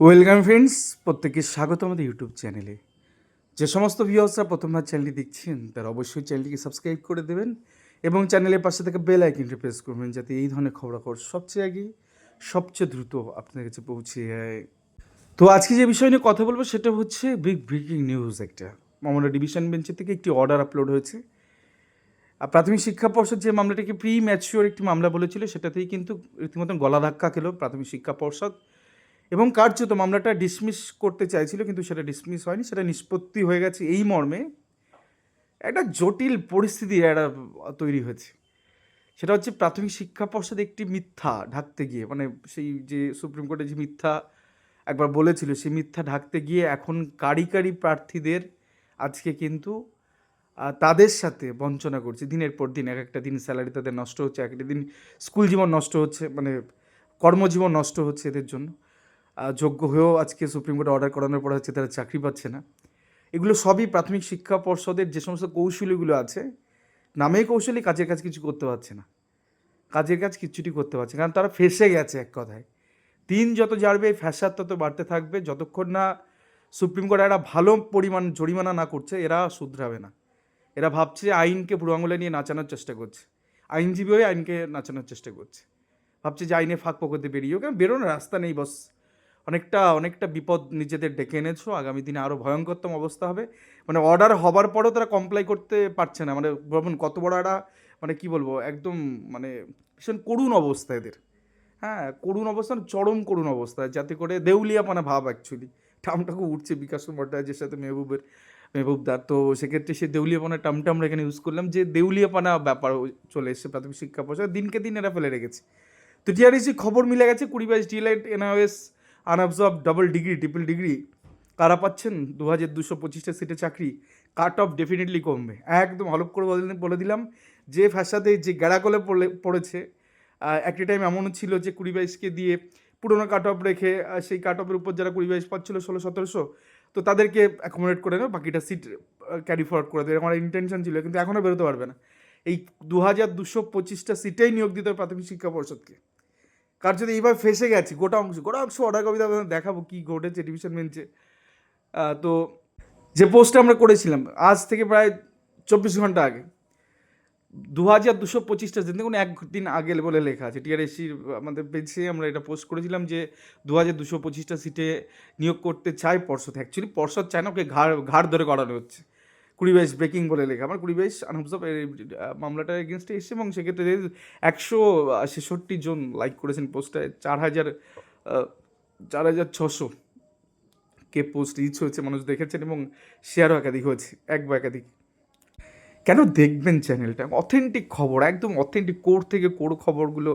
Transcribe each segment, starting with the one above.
Welcome friends, প্রত্যেককে স্বাগত আমাদের ইউটিউব চ্যানেলে। যে সমস্ত ভিউয়ার্সরা প্রথমবার চ্যানেলটি দেখছেন, তারা অবশ্যই চ্যানেলটিকে সাবস্ক্রাইব করে দেবেন এবং চ্যানেলের পাশে থেকে বেল আইকনটি প্রেস করবেন যাতে এই ধরনের খবরাখবর সবচেয়ে আগে, সবচেয়ে দ্রুত আপনাদের কাছে পৌঁছে যায়। তো আজকে যে বিষয় নিয়ে কথা বলব, সেটা হচ্ছে বিগ ব্রেকিং নিউজ একটা। মামলা ডিভিশন বেঞ্চের থেকে একটি অর্ডার আপলোড হয়েছে। আর প্রাথমিক শিক্ষা পর্ষদ যে মামলাটিকে প্রি ম্যাচিওর একটি মামলা বলেছিল, সেটাতেই কিন্তু রীতিমতন গলা ধাক্কা খেলো প্রাথমিক শিক্ষা পর্ষদ। এবং কার্যত মামলাটা ডিসমিস করতে চাইছিল, কিন্তু সেটা ডিসমিস হয়নি, সেটা নিষ্পত্তি হয়ে গেছে এই মর্মে। একটা জটিল পরিস্থিতি একটা তৈরি হয়েছে। সেটা হচ্ছে প্রাথমিক শিক্ষা পর্ষদ একটি মিথ্যা ঢাকতে গিয়ে মানে সেই যে সুপ্রিম কোর্টে যে মিথ্যা একবার বলেছিল, সেই মিথ্যা ঢাকতে গিয়ে এখন কারি কারি প্রার্থীদের আজকে কিন্তু তাদের সাথে বঞ্চনা করছে। দিনের পর দিন, এক একটা দিন স্যালারি তাদের নষ্ট হচ্ছে, এক একটা দিন স্কুল জীবন নষ্ট হচ্ছে মানে কর্মজীবন নষ্ট হচ্ছে এদের জন্য। যোগ্য হয়েও আজকে সুপ্রিম কোর্টে অর্ডার করানোর পর হচ্ছে তারা চাকরি পাচ্ছে না। এগুলো সবই প্রাথমিক শিক্ষা পর্ষদের যে সমস্ত কৌশলীগুলো আছে, নামে কৌশলী কাজের কাজ কিছু করতে পারছে না। কাজের কাজ কিছুটি করতে পারছে কারণ তারা ফেসে গেছে এক কথায়। দিন যত যাবে ফ্যাসাদ তত বাড়তে থাকবে। যতক্ষণ না সুপ্রিম কোর্ট একটা ভালো পরিমাণ জরিমানা না করছে, এরা শুধরাবে না। এরা ভাবছে আইনকে আঙুলে নিয়ে নাচানোর চেষ্টা করছে। আইনজীবী হয়ে আইনকে নাচানোর চেষ্টা করছে। ভাবছে যে আইনে ফাঁক পকতে বেরিয়েও কেন? বেরোনোর রাস্তা নেই, বস। অনেকটা অনেকটা বিপদ নিজেদের ডেকে এনেছো। আগামী দিনে আরও ভয়ঙ্করতম অবস্থা হবে। মানে অর্ডার হবার পরেও তারা কমপ্লাই করতে পারছে না। মানে ভাবুন, কত বড় একটা মানে কি বলব, একদম মানে ভীষণ করুণ অবস্থা এদের। হ্যাঁ করুণ অবস্থা চরম করুণ অবস্থা। যাতে করে দেউলিয়াপানা ভাব অ্যাকচুয়ালি টামটাকে উঠছে বিকাশ ভট্টাচার্যের সাথে মেহবুবের, মেহবুবদার। তো সেক্ষেত্রে সে দেউলিয়াপানা টামটা আমরা এখানে ইউজ করলাম যে দেউলিয়াপানা ব্যাপার চলে এসেছে প্রাথমিক শিক্ষা পর্ষদ। দিনকে দিন এরা ফেলে রেখেছে। তো টিআরএসি খবর মিলে গেছে, কুড়ি বাইশ D El Ed NIS unobserved double degree triple degree কারা পাচ্ছেন? দু হাজার দুশো পঁচিশটা সিটে চাকরি কাট অফ ডেফিনেটলি কমবে। একদম হলপ করে বলে দিলাম যে ফ্যাসাদে যে গ্যাড়াকলে পড়লে পড়েছে একটি টাইম এমনও ছিল যে কুড়ি বাইশকে দিয়ে পুরোনো কাট অফ রেখে সেই কাট অফের উপর যারা কুড়ি বাইশ পাচ্ছিলো, ষোলো, সতেরোশো, তো তাদেরকে অ্যাকোমোডেট করে নেবে, বাকিটা সিট ক্যারি ফরওয়ার্ড করে দেবে। আমার ইন্টেনশন ছিল, কিন্তু এখনও বেরোতে পারবে না। এই দু হাজার দুশো পঁচিশটা সিটেই নিয়োগ দিতে হবে প্রাথমিক শিক্ষা পর্ষদকে। কার যদি এইভাবে ফেসে গেছি, গোটা অংশ গোটা অংশ অর্ডার কবিতা দেখাবো কী ঘটেছে ডিভিশন বেঞ্চে তো যে পোস্টটা আমরা করেছিলাম, আজ থেকে প্রায় চব্বিশ ঘণ্টা আগে দু হাজার দুশো পঁচিশটা দিন, দেখুন একদিন আগে বলে লেখা আছে টিআরএসির আমাদের পেজে আমরা এটা পোস্ট করেছিলাম যে দু হাজার দুশো পঁচিশটা সিটে নিয়োগ করতে চায় পর্ষদ। অ্যাকচুয়ালি পর্ষদ চায় না, ওকে ঘাড় ঘাড় ধরে করানো হচ্ছে। কুড়ি বাইশ ব্রেকিং বলে লেখা। আমার কুড়ি বাইশ আনহবসব মামলাটার এগেনস্টে এসছে এবং সেক্ষেত্রে একশো ছেষট্টি জন লাইক করেছেন পোস্টটায় চার হাজার চার হাজার ছশো কে পোস্ট রিচ হয়েছে মানুষ দেখেছেন এবং শেয়ারও একাধিক হয়েছে, এক বা একাধিক। কেন দেখবেন চ্যানেলটা অথেন্টিক খবর, একদম অথেন্টিক কোর থেকে কোর খবরগুলো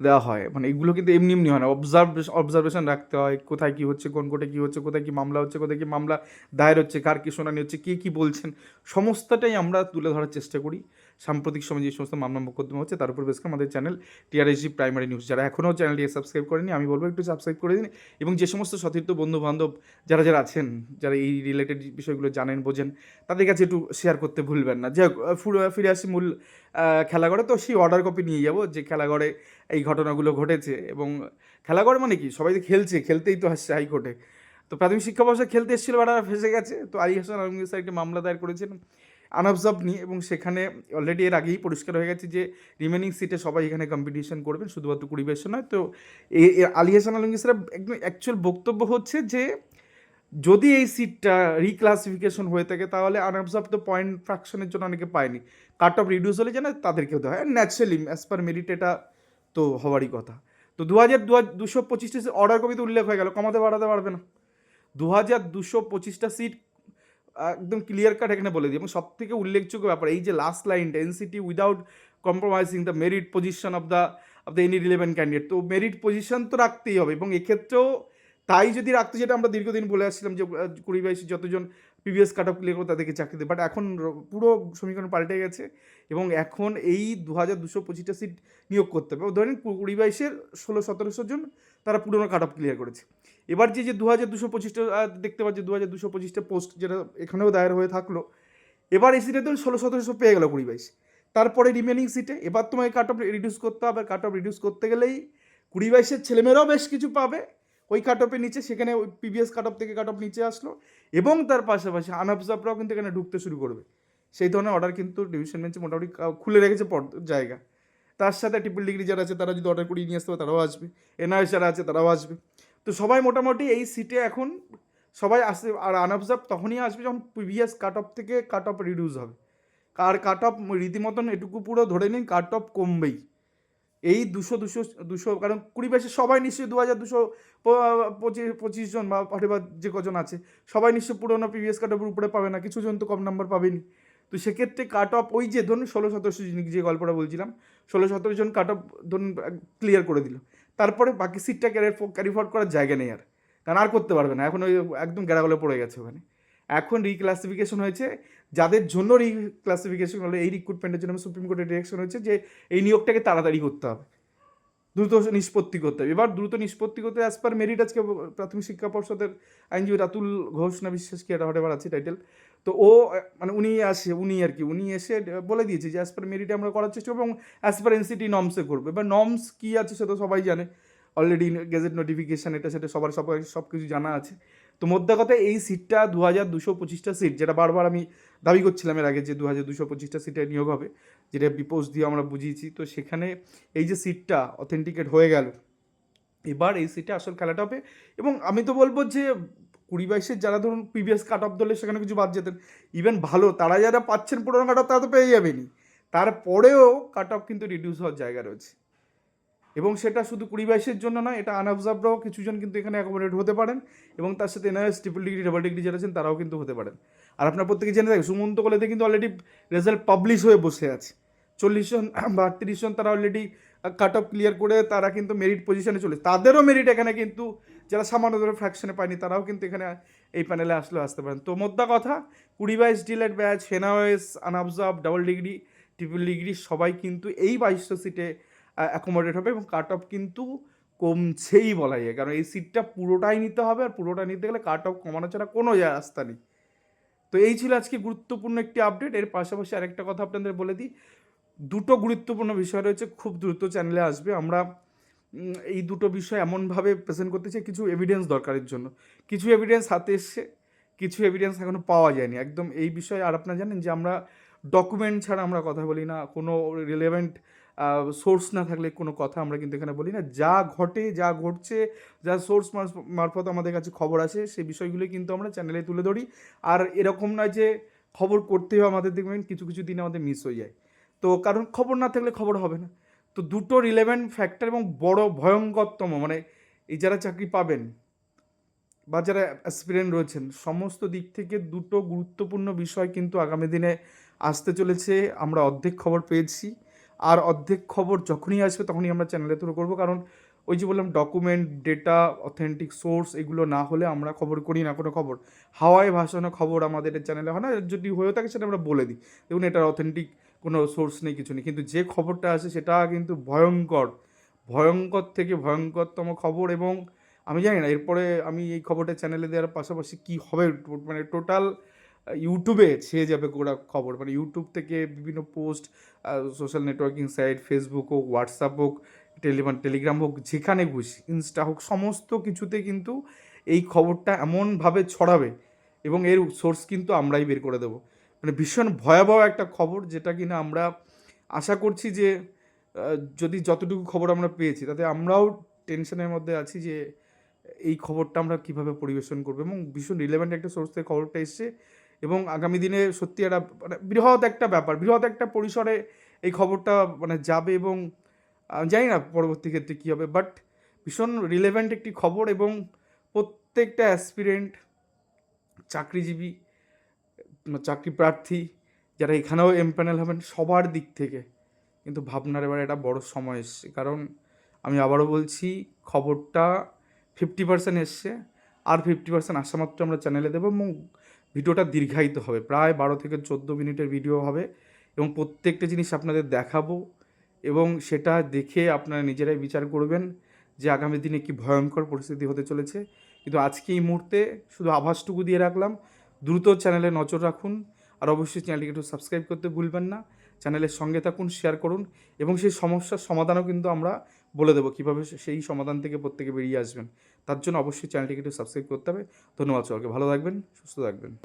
দেওয়া হয়। মানে এগুলো কিন্তু এমনি এমনি হয় না। অবজারভেশন অবজারভেশন রাখতে হয়। কোথায় কী হচ্ছে, কোন কোটে কী হচ্ছে, কোথায় কী মামলা হচ্ছে, কোথায় কী মামলা দায়ের হচ্ছে, কার কী শোনানি হচ্ছে, কে কী বলছেন, সমস্তটাই আমরা তুলে ধরার চেষ্টা করি। সাম্প্রতিক সময় যে সমস্ত মামলা মোকদ্দমা হচ্ছে, তার উপর বেশ আমাদের চ্যানেল টিআরএসজি প্রাইমারি নিউজ। যারা এখনও চ্যানেলটিকে সাবস্ক্রাইব করেনি আমি বলব একটু সাবস্ক্রাইব করে দিন এবং যে সমস্ত সতীর্থ বন্ধু বান্ধব যারা যারা আছেন, যারা এই রিলেটেড বিষয়গুলো জানেন, বোঝেন, তাদের কাছে একটু শেয়ার করতে ভুলবেন না। যে ফিরে আসি মূল খেলাঘরে। তো সেই অর্ডার কপি নিয়ে যাব যে খেলাঘরে এই ঘটনাগুলো ঘটেছে এবং খেলাঘর মানে কি? সবাই তো খেলছে, খেলতেই তো আসছে হাইকোর্টে। তো প্রাথমিক শিক্ষা ব্যবস্থা খেলতে এসেছিল বাড়া ফেসে গেছে। তো আলী হাসান আলমগীর স্যার একটি মামলা দায়ের করেছেন। আনঅবজার্ভ নিয়ে এবং সেখানে অলরেডি এর আগেই পরিষ্কার হয়ে গেছে যে রিমেনিং সিটে সবাই এখানে কম্পিটিশন করবেন, শুধুমাত্র কুড়ি বাইশ নয়। তো আলী হাসান আলমগীর একদম অ্যাকচুয়াল বক্তব্য হচ্ছে যে যদি এই সিটটা রিক্লাসিফিকেশন হয়ে থাকে, তাহলে আনঅবজার্ভ তো পয়েন্ট ফ্র্যাকশনের জন্য অনেকে পায়নি। কাট অফ রিডিউস হলে যেন তাদেরকেও দেওয়া হয়। ন্যাচারালি অ্যাজ পার মেরিট এটা তো হওয়ারই কথা। তো দু হাজার দু দুশো পঁচিশটা অর্ডার কপিতে উল্লেখ হয়ে গেল। কমাতে বাড়াতে পারবে না। দু হাজার দুশো পঁচিশটা সিট একদম ক্লিয়ার কাট এখানে বলে দিই। এবং সব থেকে উল্লেখযোগ্য ব্যাপার, এই যে লাস্ট লাইনটা NCT without compromising the merit position of the of the any relevant candidate তো মেরিট পজিশন তো রাখতেই হবে এবং এক্ষেত্রেও তাই যদি রাখতে যেটা আমরা দীর্ঘদিন বলে আসছিলাম যে কুড়ি বাইশ যতজন প্রিভিয়াস কাট অফ ক্লিয়ার করে তাদেরকে চাকরি দেয়। বাট এখন পুরো সমীকরণ পাল্টে গেছে এবং এখন এই দু হাজার দুশো পঁচিশটা সিট নিয়োগ করতে হবে। ধরেন কুড়ি বাইশের ষোলো, সতেরোশো জন তারা পুরোনো কাট অফ ক্লিয়ার করেছে। এবার যে যে দু হাজার দুশো পঁচিশটা দেখতে পাচ্ছি দু হাজার দুশো পঁচিশটা পোস্ট যেটা এখানেও দায়ের হয়ে থাকল, এবার এই সিটে তো ষোলো, সতেরোশো পেয়ে গেলো কুড়ি বাইশ। তারপরে রিমেনিং সিটে এবার তোমাকে কাট অফ রিডিউস করতে হবে। কাট অফ রিডিউস করতে গেলেই কুড়ি বাইশের ছেলেমেয়েরাও বেশ কিছু পাবে। ওই কাট অফের নিচে, সেখানে ওই প্রিভিয়াস কাট অফ থেকে কাট অফ নিচে আসলো এবং তার পাশাপাশি আনঅবজার্ভরাও কিন্তু এখানে ঢুকতে শুরু করবে। সেই ধরনের অর্ডার কিন্তু ডিভিশন বেঞ্চে মোটামুটি খুলে রেখেছে জায়গা। তার সাথে ট্রিপল ডিগ্রি যারা আছে, তারা যদি অর্ডার করিয়ে নিয়ে আসতে পারে, তারাও আসবে। এনআরএস যারা আছে, তারাও আসবে। তো সবাই মোটামুটি এই সিটে এখন সবাই আসবে আর আনঅবজার্ভ তখনই আসবে যখন প্রিভিয়াস কাট অফ থেকে কাট অফ রিডিউস হবে। আর কাট অফ রীতিমতন এটুকু পুরো ধরে নিন কাট অফ কমবেই। এই দুশো দুশো দুশো, কারণ কুড়ি বাইশে সবাই নিশ্চয়ই দু হাজার দুশো পঁচিশ পঁচিশ জন বা বা যে কজন আছে, সবাই নিশ্চয়ই পুরোনো প্রিভিয়াস কাট অফের উপরে পাবে না কিছু জন তো কম নাম্বার পাবেনি। তো সেক্ষেত্রে কাট অফ ওই যে ধরুন ষোলো সতেরো জন, যে গল্পটা বলছিলাম, ষোলো, সতেরো জন কাট অফ ধরুন ক্লিয়ার করে দিল। তারপরে বাকি সিটটা ক্যারি ক্যারি ফরওয়ার্ড করার জায়গা নেই আর। কারণ আর করতে পারবে না, এখন ওই একদম গেড়াগলে পড়ে গেছে ওখানে। এখন রিক্লাসিফিকেশন হয়েছে যাদের জন্য রিক্লাসিফিকেশন হলো, এই রিক্রুটমেন্টের জন্য সুপ্রিম কোর্টের ডিরেকশন হয়েছে যে এই নিয়োগটাকে তাড়াতাড়ি করতে হবে। দ্রুত নিষ্পত্তি করতে হবে। এবার দ্রুত নিষ্পত্তি করতে অ্যাজ পার মেরিট আজকে প্রাথমিক শিক্ষা পর্ষদের আইনজীবী রাতুল ঘোষ না বিশ্বাস কি এটা হতে আছে টাইটেল তো ও মানে উনি আসে, উনি আর কি, উনি এসে বলে দিয়েছে যে অ্যাজ পার মেরিটে আমরা করার চেষ্টা করব এবং অ্যাজ পার এনসিটি নর্মসে করব। এবার নর্মস কী আছে সেটা সবাই জানে। অলরেডি গেজেট নোটিফিকেশান এটা সেটা সবার, সবাই সব কিছু জানা আছে। তো মোদ্দা কথা এই সিটটা দু হাজার দুশো পঁচিশটা সিট যেটা বারবার আমি দাবি করছিলাম এর আগে যে দু হাজার দুশো পঁচিশটা সিটে নিয়োগ হবে, যেটা বিপোজ দিয়ে আমরা বুঝিয়েছি। তো সেখানে এই যে সিটটা অথেন্টিকেট হয়ে গেল, এবার এই সিটে আসল খেলাটা হবে। এবং আমি তো বলব যে কুড়ি বাইশের যারা ধরুন প্রিভিয়াস কাট অফ দলে সেখানে কিছু বাদ যেতেন ইভেন ভালো, তারা যারা পাচ্ছেন পুরোনো কাট অফ তারা তো পেয়ে যাবেনি তারপরেও কাট অফ কিন্তু রিডিউস হওয়ার জায়গা রয়েছে। এবং সেটা শুধু কুড়ি বাইশের জন্য নয়, এটা আনঅবজার্ভরাও কিছুজন কিন্তু এখানে অ্যাকোমোডেট হতে পারেন এবং তার সাথে NRS triple degree double degree যারা আছেন তারাও কিন্তু হতে পারেন। আর আপনার প্রত্যেকে জেনে থাকেন সুমন্ত কলেজে কিন্তু অলরেডি রেজাল্ট পাবলিশ হয়ে বসে আছে। চল্লিশ জন বা আটত্রিশ জন তারা অলরেডি কাট অফ ক্লিয়ার করে তারা কিন্তু মেরিট পজিশনে চলে তাদেরও মেরিট এখানে কিন্তু যারা সামান্য ধরে ফ্র্যাকশনে পায়নি, তারাও কিন্তু এখানে এই প্যানেলে আসলে আসতে পারেন। তো মোদ্দা কথা, কুড়ি বাইশ delete batch হেনাওয়েস unobserved double degree triple degree সবাই কিন্তু এই বাইশশো সিটে অ্যাকোমোডেট হবে এবং কাট অফ কিন্তু কমছেই বলা যায়। কারণ এই সিটটা পুরোটাই নিতে হবে আর পুরোটা নিতে গেলে কাট অফ কমানো ছাড়া কোনো রাস্তা নেই। তো এই ছিল আজকে গুরুত্বপূর্ণ একটি আপডেট এর পাশাপাশি আরেকটা কথা আপনাদের বলে দিই, দুটো গুরুত্বপূর্ণ বিষয় রয়েছে, খুব দ্রুত চ্যানেলে আসবে। আমরা এই দুটো বিষয় এমনভাবে প্রেজেন্ট করতে চাই, কিছু এভিডেন্স দরকারের জন্য। কিছু এভিডেন্স হাতে এসছে, কিছু এভিডেন্স এখনও পাওয়া যায়নি। একদম এই বিষয়ে আর আপনারা জানেন যে আমরা ডকুমেন্ট ছাড়া আমরা কথা বলি না, কোনো রিলেভেন্ট সোর্স না থাকলে কোনো কথা আমরা কিন্তু এখানে বলি না। যা ঘটে, যা ঘটছে, যা সোর্স মারফত আমাদের কাছে খবর আসে সেই বিষয়গুলো কিন্তু আমরা চ্যানেলে তুলে ধরি। আর এরকম নয় যে খবর করতেও আমাদের দেখবেন, কিছু কিছু দিন আমাদের মিস হয়ে যায়। তো কারণ খবর না থাকলে খবর হবে না। তো দুটো রিলেভেন্ট ফ্যাক্টর এবং বড় ভয়ঙ্করতম মানে এই যারা চাকরি পাবেন বা যারা অ্যাসপিরেন্ট রয়েছেন, সমস্ত দিক থেকে দুটো গুরুত্বপূর্ণ বিষয় কিন্তু আগামী দিনে আসতে চলেছে। আমরা অর্ধেক খবর পেয়েছি। আর অর্ধেক খবর যখনই আসবে তখনই আমরা চ্যানেলে তুলে করব কারণ ওই যে বললাম ডকুমেন্ট ডেটা অথেন্টিক সোর্স এগুলো না হলে আমরা খবর করি না, কোনো খবর। হাওয়ায় ভাসানো খবর আমাদের চ্যানেলে হয় না, যদি হয়েও থাকে সেটা আমরা বলে দিই। দেখুন, এটার অথেন্টিক কোনো সোর্স নেই, কিছু নেই। কিন্তু যে খবরটা আসে সেটা কিন্তু ভয়ঙ্কর ভয়ঙ্কর থেকে ভয়ঙ্করতম খবর এবং আমি জানি না, এরপরে আমি এই খবরটা চ্যানেলে দেওয়ার পাশাপাশি কী হবে? মানে টোটাল ইউটিউবে ছেয়ে যাবে গোড়া খবর। মানে ইউটিউব থেকে বিভিন্ন post social networking site Facebook হোক হোয়াটসঅ্যাপ হোক টেলিমান টেলিগ্রাম হোক, যেখানে খুশি ইনস্টা হোক, সমস্ত কিছুতে কিন্তু এই খবরটা এমনভাবে ছড়াবে এবং এর সোর্স কিন্তু আমরাই বের করে দেবো। মানে ভীষণ ভয়াবহ একটা খবর যেটা কিনা আমরা আশা করছি যে যদি যতটুকু খবর আমরা পেয়েছি, তাতে আমরাও টেনশনের মধ্যে আছি যে, এই খবরটা আমরা কীভাবে পরিবেশন করব এবং ভীষণ রিলেভেন্ট একটা সোর্স থেকে খবরটা এসছে। এবং আগামী দিনে সত্যি একটা মানে বৃহৎ একটা ব্যাপার, বৃহৎ একটা পরিসরে এই খবরটা মানে যাবে এবং জানি না পরবর্তী ক্ষেত্রে কী হবে বাট ভীষণ রিলেভেন্ট একটি খবর এবং প্রত্যেকটা অ্যাসপিরেন্ট চাকরিজীবী চাকরি প্রার্থী, যারা এখানেও এমপ্যানেল হবেন, সবার দিক থেকে কিন্তু ভাবনার এবার একটা বড় সময় এসছে। কারণ আমি আবারও বলছি, খবরটা ফিফটি পার্সেন্ট এসছে, আর ফিফটি পার্সেন্ট আসা মাত্র আমরা চ্যানেলে দেবো এবং ভিডিওটা দীর্ঘায়িত হবে। প্রায় বারো থেকে চোদ্দ মিনিটের ভিডিও হবে এবং প্রত্যেকটা জিনিস আপনাদের দেখাবো এবং সেটা দেখে আপনারা নিজেরাই বিচার করবেন যে আগামী দিনে কি ভয়ঙ্কর পরিস্থিতি হতে চলেছে। কিন্তু আজকে এই মুহূর্তে শুধু আভাসটুকু দিয়ে রাখলাম। দ্রুত চ্যানেলে নজর রাখুন আর অবশ্যই চ্যানেলটিকে একটু সাবস্ক্রাইব করতে ভুলবেন না। চ্যানেলের সঙ্গে থাকুন, শেয়ার করুন এবং সেই সমস্যার সমাধানও কিন্তু আমরা বলে দেবো কীভাবে সেই সমাধান থেকে প্রত্যেকে বেরিয়ে আসবেন। তার জন্য অবশ্যই চ্যানেলটিকে একটু সাবস্ক্রাইব করতে হবে। ধন্যবাদ সবাইকে। ভালো থাকবেন, সুস্থ থাকবেন।